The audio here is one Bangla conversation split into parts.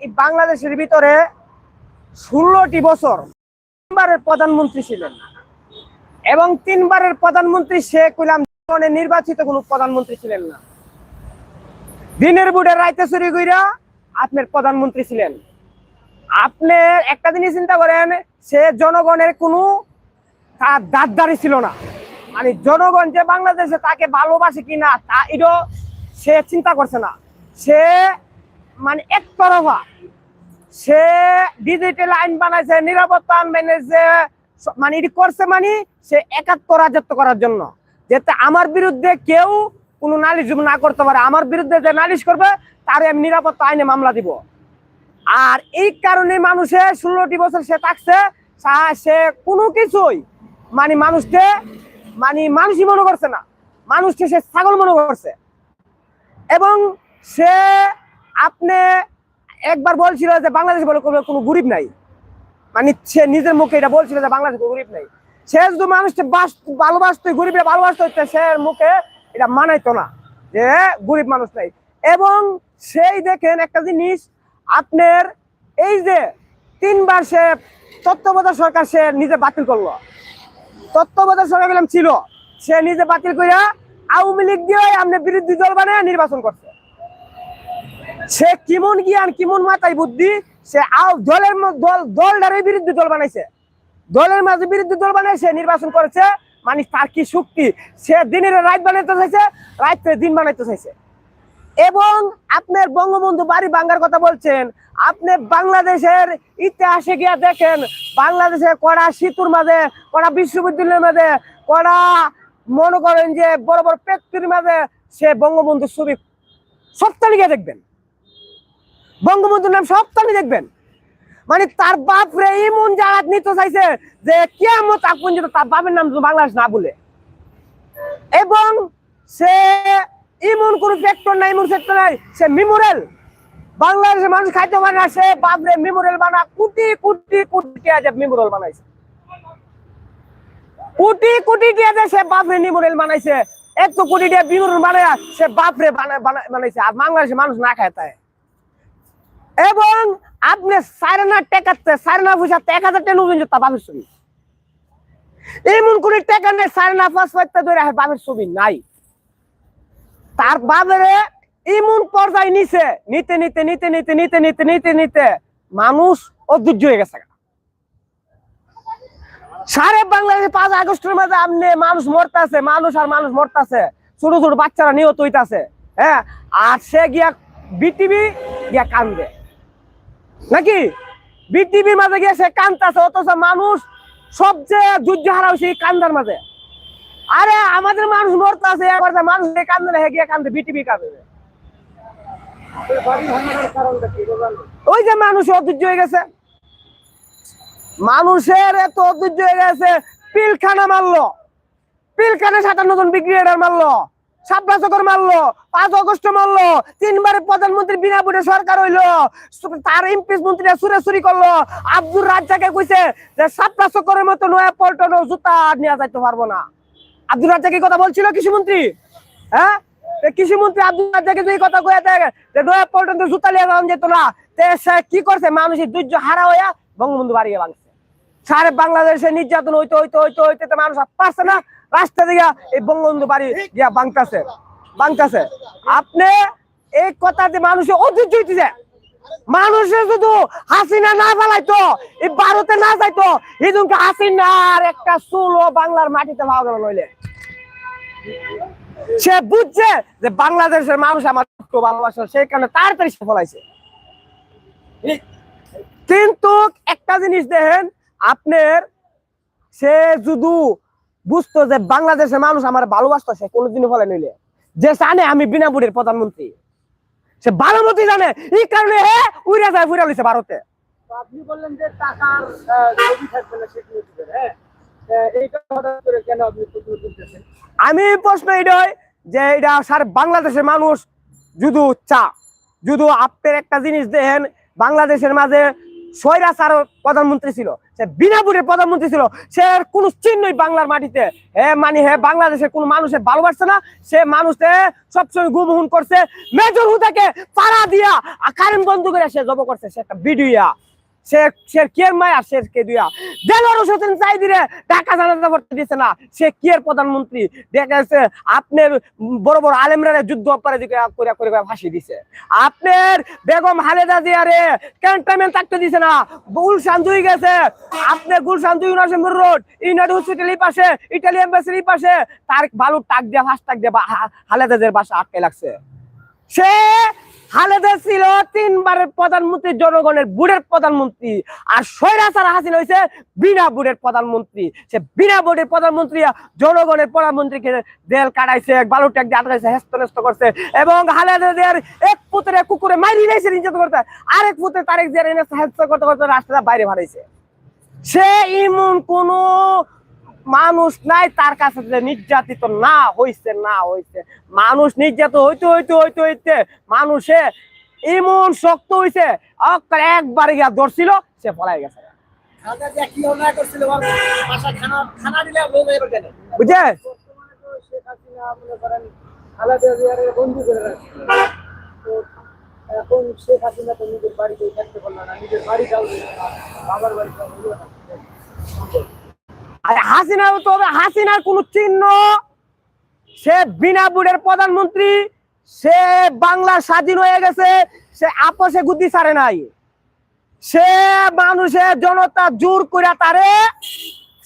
এই বাংলাদেশের ভিতরে ষোলোটি বছর তিনবারের প্রধানমন্ত্রী ছিলেন। এবং তিনবারের প্রধানমন্ত্রী শেখ জনগণের নির্বাচিত কোনো প্রধানমন্ত্রী ছিলেন না। দিনের বুড়ে রাইতে চুরি কইরা আপনার প্রধানমন্ত্রী ছিলেন। আপনি একটা জিনিস চিন্তা করেন, সে জনগণের কোনো তার দাঁতদারি ছিল না। মানে জনগণ যে বাংলাদেশে তাকে ভালোবাসে কিনা, তা এটাও সে চিন্তা করছে না। সে মানে একতরফা সে ডিজিটাল আইন বানাইছে, নিরাপত্তা আইন বানাইছে মানে এটি করছে মানে সে একাত্তর রাজত্ব করার জন্য। যাতে আমার বিরুদ্ধে কেউ কোনো নালিশ না করতে পারে, আমার বিরুদ্ধে যে নালিশ করবে, তার আমি নিরাপত্তা আইনে মামলা দিব। আর এই কারণে মানুষে ষোলোটি বছর সে থাকছে সে কোনো কিছুই মানে মানুষকে মানে মানুষই মনে করছে না। মানুষকে সে ছাগল মনে করছে। এবং সে আপনি একবার বলছিল যে বাংলাদেশ বলে কোনো গরিব নাই। মানে সে নিজের মুখে এটা বলছিল যে বাংলাদেশ গরিব নাই। সে যদি মানুষকে বাস ভালোবাসতো, গরিবরা ভালোবাসতো সে মুখে এটা মানাইতো না যে গরিব মানুষ নাই। এবং সেই দেখেন একটা জিনিস, আপনার এই যে তিনবার সে তত্ত্বাবধায়ক সরকার সে নিজে বাতিল করল। তত্ত্বাবধায়ক সরকার ছিল, সে নিজে বাতিল করিয়া আওয়ামী লীগ দিয়ে আপনি বিরোধী দল বানিয়ে নির্বাচন করছে। সে কিমন জ্ঞান, কিমন মাথায় বুদ্ধি, সে দলের দল দলটারই বিরুদ্ধে দল বানাইছে। দলের মাঝে বিরুদ্ধে দল বানাই সে নির্বাচন করেছে মানে তার কি শক্তি সে দিনের রাত বানাইতে চাইছে রাত দিন বানাইতে চাইছে। এবং আপনার বঙ্গবন্ধু বাড়ি ভাঙ্গার কথা বলছেন, আপনি বাংলাদেশের ইতিহাসে গিয়া দেখেন বাংলাদেশের কড়া সেতুর মাঝে, কড়া বিশ্ববিদ্যালয়ের মাঝে, কড়া মনে করেন যে বড় বড় ফ্যাক্টরির মাঝে সে বঙ্গবন্ধুর ছবি সপ্তাহে গিয়ে দেখবেন। বঙ্গবন্ধুর নাম সব সপ্তাহে দেখবেন। মানে তার বাপ রে এমন জায়গা নিতে চাইছে যে কেমন তাক পর্যন্ত তার বাপের নাম বাংলাদেশ না বলে। এবং সে এমন কোন ফ্যাক্টর নাই এমন সেক্টর নাই, সে মেমোরিয়াল বাংলাদেশের মানুষ খাইতে পারে না, সে বাপরে মেমোরিয়াল বানা, কোটি কোটি কোটি টাকা মেমোরিয়াল বানাইছে। কোটি কোটি টাকা সে বাপরে মেমোরিয়াল বানাইছে। এত কোটি টাকা মেমোরিয়াল বানায় সে বাপরে বানা- বানা- বানাইছে। আর বাংলাদেশের মানুষ না খায় তাই। এবং আপনি সাড়ে না টেকাতে সাড়ে না এক হাজার টাকা নেবেন তা বাপের ছবি। এমন কোন টাকা নেই সাড়ে না পাঁচ পাঁচটা ধরে বাপের ছবি, নাই। তার বাবারে এমন পর্যায়ে নিছে, নিতে নিতে নিতে নিতে নিতে নিতে নিতে নিতে মানুষ অধৈর্য হয়ে গেছে। সারে বাংলাদেশে পাঁচ আগস্টের মাঝে আপনি মানুষ মরতাছে, মানুষ আর মানুষ মরতাছে, ছোট ছোট বাচ্চারা নিহত হইতাছে হ্যাঁ? আর সে গিয়া বিটিভি গিয়া কান্দে। নাকি? বিটিভির মাঝে গিয়ে কান্দাছে অথচ মানুষ সবচেয়ে যুদ্ধ হারা হয়েছে কান্দার মাঝে। আরে, আমাদের মানুষ একবার যে মানুষ কান্দে গিয়ে কান্দে, বিটিভি কান্দে ওই যে মানুষ অধৈর্য হয়ে গেছে। মানুষের এত অধৈর্য হয়ে গেছে, পিলখানা মারলো। পিলখানা সাতান্ন জন ব্রিগেডার মারলো। সাবলা চকর মারলো, পাঁচ অগস্ট মারলো, তিনবারে প্রধানমন্ত্রী বিনা ভোটে সরকার হইল, তার করল। আব্দুর রাজ্জাকে কইছে যে মতো নয়া পল্টন জুতা নেওয়া যাইতে পারব না। আব্দুর কথা বলছিল কৃষিমন্ত্রী? হ্যাঁ? কৃষিমন্ত্রী আব্দুল রাজ্জাকে যদি কথা কয়ে যে নয়া পল্টন জুতা লিয়ে যাওয়া যেত না সে কি করছে? মানুষের ধৈর্য হারা হইয়া বঙ্গবন্ধু বাড়িয়ে ভাঙছে। সারে বাংলাদেশে নির্যাতন হইতে হইতে হইতে হইতে মানুষ পারছে না। রাস্তা দিয়া এই বঙ্গবন্ধু বাড়ি গিয়া বাংতাছে বাংতাছে। আপনি এই কথাতে মানুষের অধৈর্য হইতেছে। মানুষের শুধু হাসিনা না পালাইতো এই ভারতে না যাইতো এদিনকে হাসিনার একটা চুলও বাংলার মাটিতে পাওয়া গেল নইলে। সে বুঝছে যে বাংলাদেশের মানুষ আমার ভালোবাসে সেই কারণে তাড়াতাড়ি সে ফলাইছে। কিন্তু একটা জিনিস দেখেন, আপনার সে যদি বুঝতো যে বাংলাদেশের মানুষ আমার ভালোবাসতো সে কোনোদিনই ফলে নইলে। যে জানে আমি বিনা বুড়ির প্রধানমন্ত্রী। সে ভালো মতোই জানে এই কারণে হে উড়ে যায় ফুরে লইছে ভারতে। আপনি বললেন যে টাকার ছবি থাকবে না সেগুলো দিবেন হ্যাঁ? আমি প্রশ্ন এটাই যে এটা সার বাংলাদেশের মানুষ যদি চা যদি আপনার একটা জিনিস দেখেন বাংলাদেশের মাঝে স্বৈরাচার প্রধানমন্ত্রী ছিল। সে বিনাপুরের প্রধানমন্ত্রী ছিল। সে কোনো চিহ্নই বাংলার মাটিতে। হে মানে হ্যাঁ বাংলাদেশের কোন মানুষের ভালোবাসছে না। সে মানুষে সবসময় গুমহুন করছে। মেজর হুদাকে পাড়া দিয়া কারেন্ট বন্ধ করে সে জব করছে। সে একটা ভিডিওয়া সে সে কে মায়া কে দিয়া? হোসেন জানাজা করতে না। সে কি এর প্রধানমন্ত্রী আপনার বড় বড় যুদ্ধ অপরাধী ফাঁসি দিছে। আপনার বেগম খালেদা জিয়ারে ক্যান্টনমেন্ট থাকতে দিছে না। গুলশান দুই গেছে। আপনার গুলশান দুই নাসিমুর রোড। ইউনাইটেড হসপিটাল পাশে, ইটালি এম্বাসির পাশে। তার বালুর টাক দিয়ে, ফাঁস টাক দিয়ে বা- হা- খালেদা বাসা আটকে লাগছে সে খালেদা ছিল তিনবারের প্রধানমন্ত্রী, জনগণের বুড়ের প্রধানমন্ত্রী। আর স্বৈরাচার হাসিন হয়েছে বিনা বুড়ের প্রধানমন্ত্রী। সে বিনা বুড়ের প্রধানমন্ত্রী জনগণের প্রধানমন্ত্রীকে দেল কাটাইছে বালু ট্যাগ দিয়ে আটকাইছে করছে। এবং খালেদা জিয়ার এক পুত্রে কুকুরে মারি নিয়েছে নির্যাত করতে। আরেক পুত্রে তারেক এনে হেস্ত করতে করতে রাস্তাটা বাইরে ভাড়াইছে। সে ইমন কোন মানুষ নাই তার কাছে যে নির্যাতিত না হইছে না হইছে। মানুষ নির্যাতিত হইতে হইতে হইতে হইতে মানুষে ইমন শক্ত হইছে একবার গিয়া ধরছিল সে পলাই গেছে। তো এখন শেখ হাসিনা তো নিজের বাড়িতেই থাকতে পারল না নিজের বাড়িটাও বাবার বাড়িটাও। আর হাসিনা তো হবে, হাসিনার কোন চিহ্ন। সে বিনা বুড়ের প্রধানমন্ত্রী, সে বাংলা স্বাধীন হয়ে গেছে, সে আপসে গুদ্ধি ছাড়ে নাই। সে মানুষের জনতা জোর করে তারে,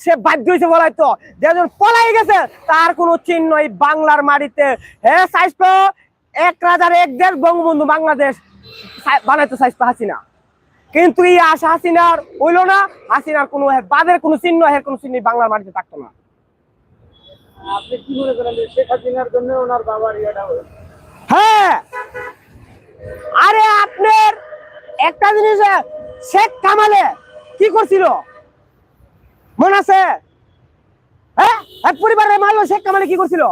সে বাধ্য হয়েছে বলাই তো যেজন পলাই গেছে, তার কোনো চিহ্ন এই বাংলার মাটিতে। হে স্বাস্থ্য এক রাজার এক দেশ বঙ্গবন্ধু বাংলাদেশ। বানাইতে স্বাস্থ্য হাসিনা। কিন্তু এই আশা হাসিনার হইল না। হাসিনার কোনো বাদের কোনো চিহ্ন হের কোনো চিহ্ন বাংলার মাটিতে থাকতো না। আপনি কি মনে করেন শেখ হাসিনার জন্য ওনার বাবার ইয়েটা হ্যাঁ। আরে আপনার একটা জিনিস শেখ কামালে কি করছিল? মনে আছে? হ্যাঁ? এক পরিবারের মারলো শেখ কামালে কি করছিল?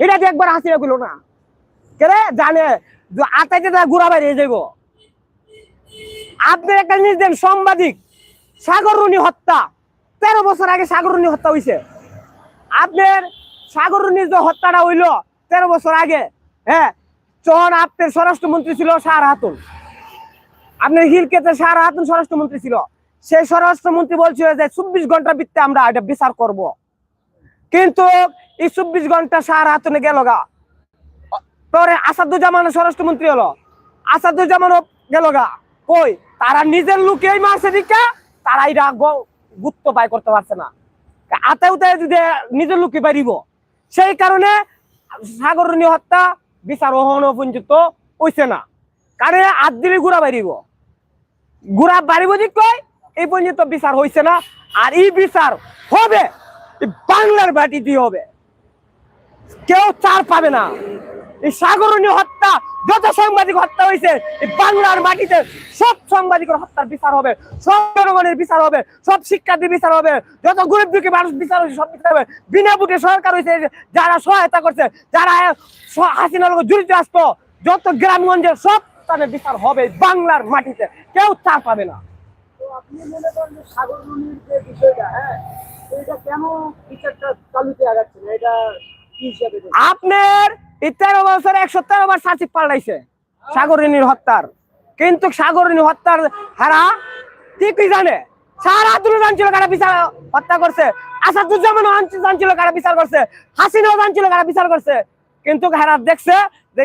এটা যে একবার হাসিনা গুলো না। কেরে জানে? আতাইতে ঘুরা বাইরে যাইব। আপনার একটা জিনিস দেন সাংবাদিক, সাগর রুনি হত্যা। তেরো বছর আগে সাগর রুনি হত্যা হয়েছে আপনার সাগর রুনির যে হত্যাটা হইল, তেরো বছর আগে হ্যাঁ তখন আপনার স্বরাষ্ট্রমন্ত্রী ছিল সার হাতুন। আপনার হিলকেতে সার হাতুন স্বরাষ্ট্রমন্ত্রী ছিল। সেই স্বরাষ্ট্রমন্ত্রী বলছিল যে, চব্বিশ ঘণ্টার ভিত্তিতে আমরা এটা বিচার করব। কিন্তু এই চব্বিশ ঘণ্টা সার হাতুনে গেল গা। পরে আসাদুজ্জামান স্বরাষ্ট্রমন্ত্রী হলো। আসাদুজ্জামানও গেল গা। কই? তারা নিজের লোকেই মারছে দিকা তারা এটা গুপ্ত পায় করতে পারছে না। আতে উতে যদি নিজের লোককে পারিব সেই কারণে সাগরণী হত্যা বিচার ওহনো পর্যন্ত হইছে না। কারণ আট দিলে গুড়া বাড়িব গুড়া বাড়িব যে কয় এই পর্যন্ত বিচার হইছে না। আর এই বিচার হবে বাংলার বাটি দিয়ে হবে। কেউ চার পাবে না। এই সাগরণী হত্যা, যত সাংবাদিক হত্যা হয়েছে, এই বাংলার মাটিতে সব সাংবাদিকের হত্যার বিচার হবে, সব জনগণের বিচার হবে, সব শিক্ষার্থীর বিচার হবে, যত গরিব দুঃখী মানুষ বিচার হয়েছে, সব বিচার হবে। বিনা বুটে সরকার হয়েছে যারা সহায়তা করছে, যারা হাসিনার লোক জড়িত আসতো, যত গ্রামগঞ্জের সব তাদের বিচার হবে বাংলার মাটিতে। কেউ চার পাবে না। আপনি মনে করেন যে সাগর রুনির যে বিষয়টা হ্যাঁ এটা কেন বিচারটা চালুতে আগাচ্ছে না? এটা? আপনার তেরো বছর একশো তেরো বার সাচিক পাল্টাইছে সাগরিনীর হত্যার। কিন্তু সাগরিনী হত্যার হারা ঠিকই জানে। কারা বিচার করছে। কিন্তু হারা দেখছে যে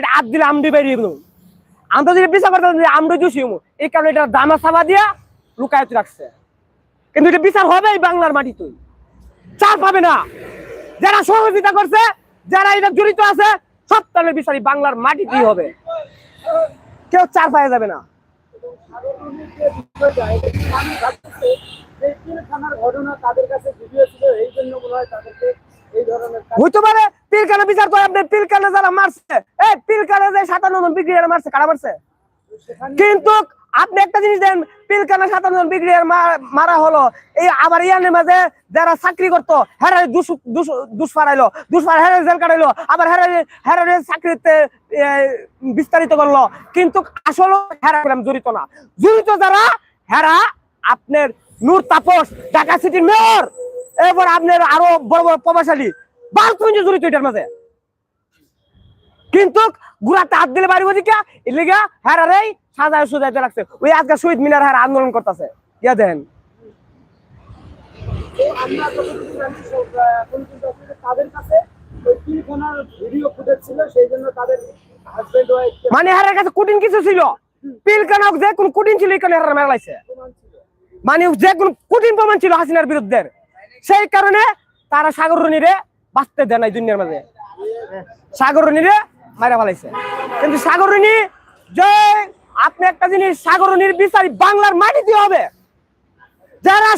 এই কারণে এটা দিয়া কিন্তু এটা বিচার হবে এই বাংলার চার পাবে না। যারা সহযোগিতা করছে যারা এটা জড়িত আছে, সব তাদের বিচারি বাংলার মাটিতেই হবে। কেউ চার পায়ে যাবে না। কি হইতে পারে বিচার করে আপনি মারছে মারছে? কিন্তু আপনি একটা জিনিস দেন, পিলকানে সাতান্ন জন বিক্রিয়ার মারা হলো। এই আবার ইয়ানের মাঝে যারা চাকরি করতো, হেরা দুষ দুষ ফারাইলো দুষ ফারা হেরা জেল কাটাইলো, আবার হেরা হেরা চাকরিতে বিস্তারিত করল। কিন্তু আসলে হেরা জড়িত না। জড়িত যারা, হেরা আপনার নূর তাপস, ঢাকা সিটির মেয়র, এরপর আপনার আরও বড় বড় প্রভাবশালী। বারো জড়িত এটার মাঝে। কিন্তু গুড়াতে হাত দিলে বাড়ি বদিকা এলিগা হেরা রে সাজায় সুজাইতে লাগছে। ওই আজকে শহীদ মিনার হেরা আন্দোলন করতেছে। ইয়া মানে হেরার কাছে কিছু ছিল। পিলকানা যে কোন কুটিন ছিল এখানে হেরা মেলাইছে মানে যে কোন কঠিন প্রমাণ ছিল হাসিনার বিরুদ্ধে। সেই কারণে তারা সাগর রনিরে বাঁচতে দেয় নাই দুনিয়ার মাঝে। সাগর রনিরে মারা ফেলাইছে। কিন্তু সাগর রনি যে আপনি একটা জিনিস সাগর রনির বিচার বাংলার মাটিতে হবে। যারা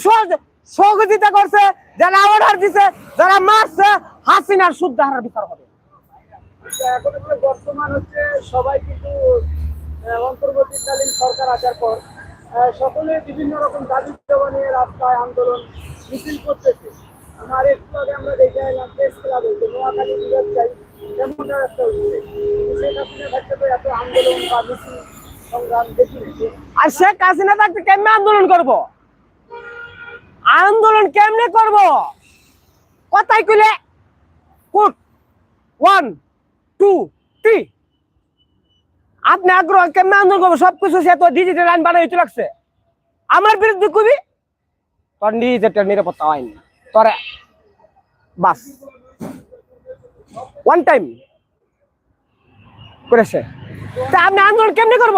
সহযোগিতা করছে যারা অর্ডার দিছে যারা মারছে হাসিনার শুদ্ধ হারার বিচার হবে। আচ্ছা, বর্তমান হচ্ছে সবাই কিন্তু অন্তর্বর্তীকালীন সরকার আসার পর সকলে বিভিন্ন রকম নিয়ে রাস্তায় আন্দোলন মিছিল করতেছে। আমার একটু আমরা দেখে চাই একটা এত আন্দোলন বা মিছিল আর শেখ হাসিনা থাকতে কেমনে আন্দোলন করব? আন্দোলন কেমনে করব? কথাই কইলে কুট। ওয়ান টু থ্রি আপনি আগ্রহ কেমনে আন্দোলন করব? সবকিছু সে তো ডিজিটাল আইন বানাইতে লাগছে আমার বিরুদ্ধে কবি? তোর ডিজিটাল নিরাপত্তা আইন তোর বাস। ওয়ান টাইম করেছে। তা আপনি আন্দোলন কেমনে করব?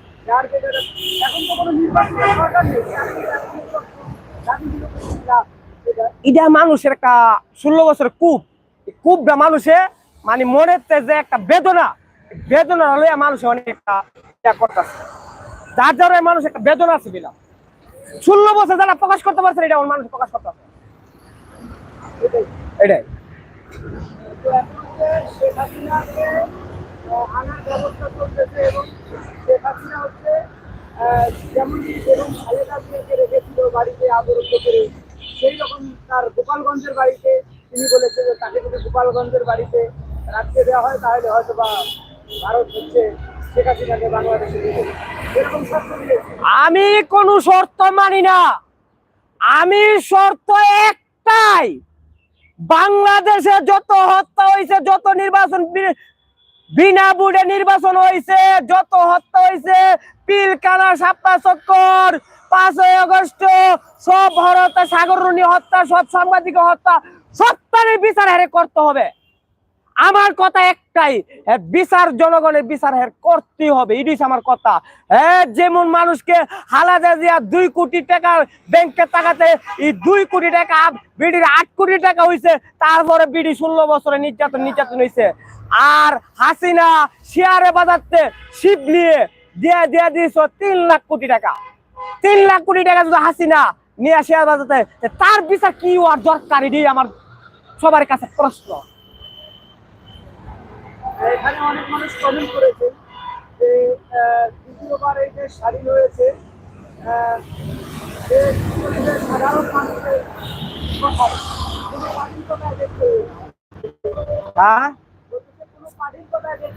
এটা মানুষের একটা ষোলো বছরের কূপ। কূপটা মানুষে মানে মনের যে একটা বেদনা। বেদনা হলে মানুষ অনেকটা ইয়া করতেছে। যার যার মানুষ একটা বেদনা আছে বিলা ষোলো বছর যারা প্রকাশ করতে পারছে না, এটা মানুষ প্রকাশ করতে পারছে এটাই। আনার ব্যবস্থা চলতেছে এবং শেখ হাসিনা হচ্ছে যেমন যেরকম খালেদা জিয়াকে রেখেছিল বাড়িতে আবরুদ্ধ করে, সেই রকম তার গোপালগঞ্জের বাড়িতে তিনি বলেছে যে তাকে যদি গোপালগঞ্জের বাড়িতে রাখতে দেওয়া হয়, তাহলে হয়তো বা ভারত হচ্ছে শেখ হাসিনাকে আমি কোনো শর্ত মানি না। আমি শর্ত একটাই, বাংলাদেশে যত হত্যা হয়েছে, যত নির্বাচন বিনা বুড়ে নির্বাচন হয়েছে যত হত্যা হয়েছে পিলকানা সাপ্তাহ চক্কর, পাঁচই আগস্ট, সব হরতা সাগররণী হত্যা, সব সাংবাদিক হত্যা সত্তরের বিচার হারে করতে হবে। আমার কথা একটাই বিচার জনগণের বিচার করতে হবে ইডিস আমার কথা। যেমন মানুষকে হালাদা দিয়া দুই কোটি টাকা ব্যাংকে টাকাতে, এই দুই কোটি টাকা বিডির আট কোটি টাকা হইছে, তারপরে বিডি ষোলো বছরে নির্যাতন নির্যাতন হইছে। আর হাসিনা শেয়ারে বাজাতে শিব নিয়ে দিয়া দিয়া দিয়েছ তিন লাখ কোটি টাকা। তিন লাখ কোটি টাকা যদি হাসিনা নিয়ে শেয়ার বাজাতে তার বিচার কি আর দরকার এটি আমার সবার কাছে প্রশ্ন। এখানে অনেক মানুষ কমেন্ট করেছে যে দ্বিতীয়বার এই যে সাধারণ মানুষের দেশ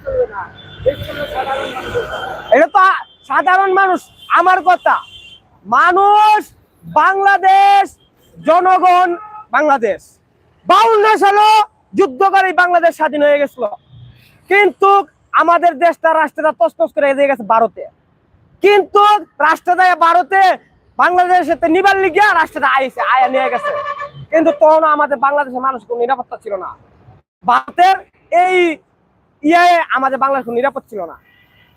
চলবে না। হ্যাঁ? সাধারণ এটা তো সাধারণ মানুষ আমার কথা। মানুষ বাংলাদেশ জনগণ বাংলাদেশ। বাউন্ন সালে যুদ্ধ করে বাংলাদেশ স্বাধীন হয়ে গেছিল। কিন্তু আমাদের দেশটা রাষ্ট্রটা তসতস করে এগিয়ে গেছে ভারতে। কিন্তু রাষ্ট্রটা ভারতে বাংলাদেশের নিবার লিগিয়া রাষ্ট্রটা আইসে আয়া নিয়ে গেছে। কিন্তু তখন আমাদের বাংলাদেশের মানুষ কোনো নিরাপত্তা ছিল না। ভারতের এই ইয়ে আমাদের বাংলাদেশ কোনো নিরাপদ ছিল না।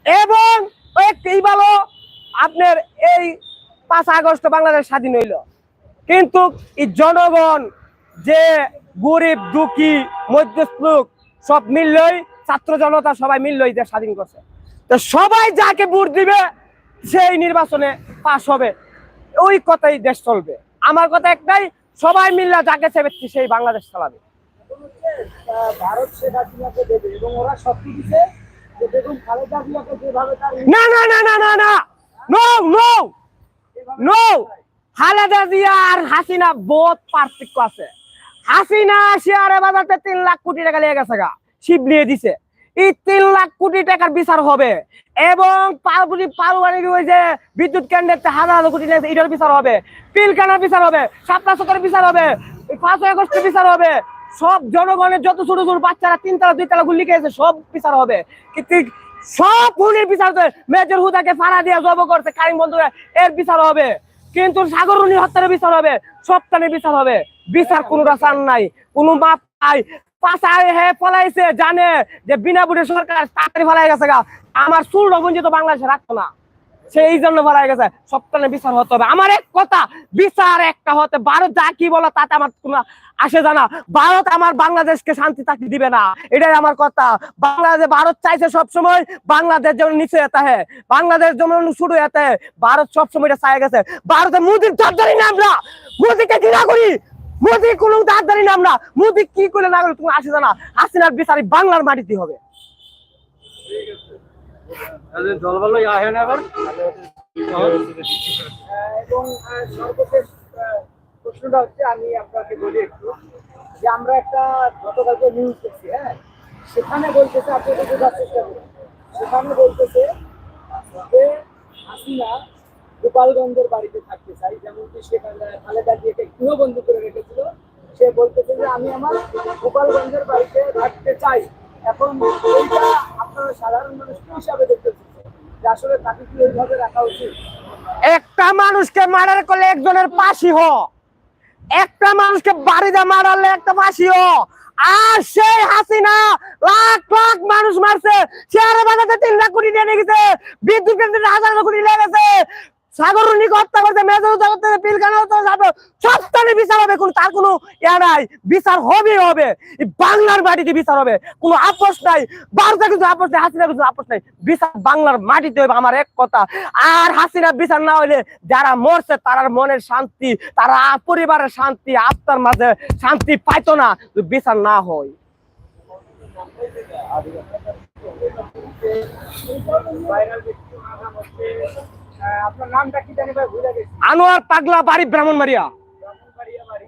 এবং এই ভালো আপনার এই পাঁচ আগস্ট বাংলাদেশ স্বাধীন হইল। কিন্তু এই জনগণ যে গরিব, দুঃখী, মধ্যস্থ লোক সব মিললই ছাত্র জনতা সবাই মিললই দেশ স্বাধীন করছে। তো সবাই যাকে ভোট দিবে, সেই নির্বাচনে পাশ হবে। ওই কথাই দেশ চলবে। আমার কথা একটাই, সবাই মিল্লা যাকে চেপেছি সেই বাংলাদেশ চালাবে। না না না না না না। No no no Khaleda Zia Hasina বহুত পার্থক্য আছে। হাসিনা শেয়ারে বাজারতে তিন লাখ কোটি টাকা লেগে গেছে গা। শিব নিয়ে দিছে। এই তিন লাখ কোটি টাকার বিচার হবে এবং পালবাড়ির ওই যে বিদ্যুৎ কেন্দ্রের হাজার হাজার কোটি টাকা এটার বিচার হবে। পিলখানার বিচার হবে, সাতটা সতের বিচার হবে, পাঁচই আগস্টের বিচার হবে। সব জনগণের যত ছোট ছোট বাচ্চারা তিন তালা দুই তালা গুলি খেয়েছে, সব বিচার হবে। সব খুনের বিচার হবে মেজর হুদাকে ফাড়া দিয়ে জব করছে, কারিম বন্ধু এর বিচার হবে। কিন্তু সাগরুনি হত্যার বিচার হবে সপ্তাহে বিচার হবে। বিচার কোনো চান নাই, কোনো মাপ নাই। জানে যে বিনা সরকার তাড়াতাড়ি ফলাই গেছে গা। আমার রবঞ্জিত বাংলাদেশে রাখতো না জন্য ফলাই গেছে। সপ্তাহে বিচার হতে হবে। আমার এক কথা, বিচার একটা হতে যা কি বলো তাতে আমার আসে জানা। ভারত আমার বাংলাদেশকে শান্তি থাকতে দিবে না। এটাই আমার কথা। বাংলাদেশ, ভারত চাইছে সবসময় বাংলাদেশ যেমন নিচে যেতে হয় বাংলাদেশ যেমন শুরু যেতে ভারত সবসময় এটা চাই গেছে। ভারতে মোদির দাঁড়ারি না। আমরা ঘৃণা করি। মোদি কোনো দাঁড়ারি না। আমরা মোদি কি করে না তুমি আসে জানা। হাসিনার বিচার এই বাংলার মাটিতে হবে। না এবং সর্বশেষ প্রশ্নটা হচ্ছে আমি আপনাকে বলি একটু যে আমরা একটা গতকালকে নিউজ দেখছি হ্যাঁ? সেখানে বলতেছে আপনাকে বোঝার চেষ্টা করুন। সেখানে বলতেছে যে হাসিনা গোপালগঞ্জের বাড়িতে থাকতে চাই। যেমন কি সে খালেদা জিয়াকে গৃহবন্দী করে রেখেছিল, সে বলতেছে যে আমি আমার গোপালগঞ্জের বাড়িতে থাকতে চাই। এখন এইটা আপনারা সাধারণ মানুষ কি হিসাবে দেখতেছেন আসলে তাকে কি ওইভাবে রাখা উচিত? একটা মানুষকে মারার করলে একজনের পাশি হ। একটা মানুষকে বাড়িতে মারালে একটা পাশি হ। আর সেই হাসিনা লাখ লাখ মানুষ মারছে, শেয়ারে বাজাতে তিন লাখ কোটি নিয়ে গেছে, বিদ্যুৎ কেন্দ্রে হাজার কোটি নিয়ে গেছে। সাগরুনিকে হত্যা করছে মেজর করতে পিলখানা হত্যা যাবে সব বিচার হবে কোন, তার কোনো ইয়া নাই। বিচার হবে হবে। বাংলার মাটিতে বিচার হবে। কোনো আপোষ নাই। ভারতে কিন্তু আপোষ নাই, হাসিনা কিন্তু আপোষ নাই। বিচার বাংলার মাটিতে হবে, আমার এক কথা। আর হাসিনা বিচার না হইলে যারা মরছে, তারার মনের শান্তি, তারা পরিবারের শান্তি, আত্মার মাঝে শান্তি পাইতো না। বিচার না হয়। ভাইরাল ব্যক্তি ওনার নাম হচ্ছে আহ, আপনার নামটা কি জানি ভাই ভুলে গেছি। আনোয়ার পাগলা বাড়ি ব্রাহ্মণবাড়িয়া। ব্রাহ্মণবাড়িয়া বাড়ি।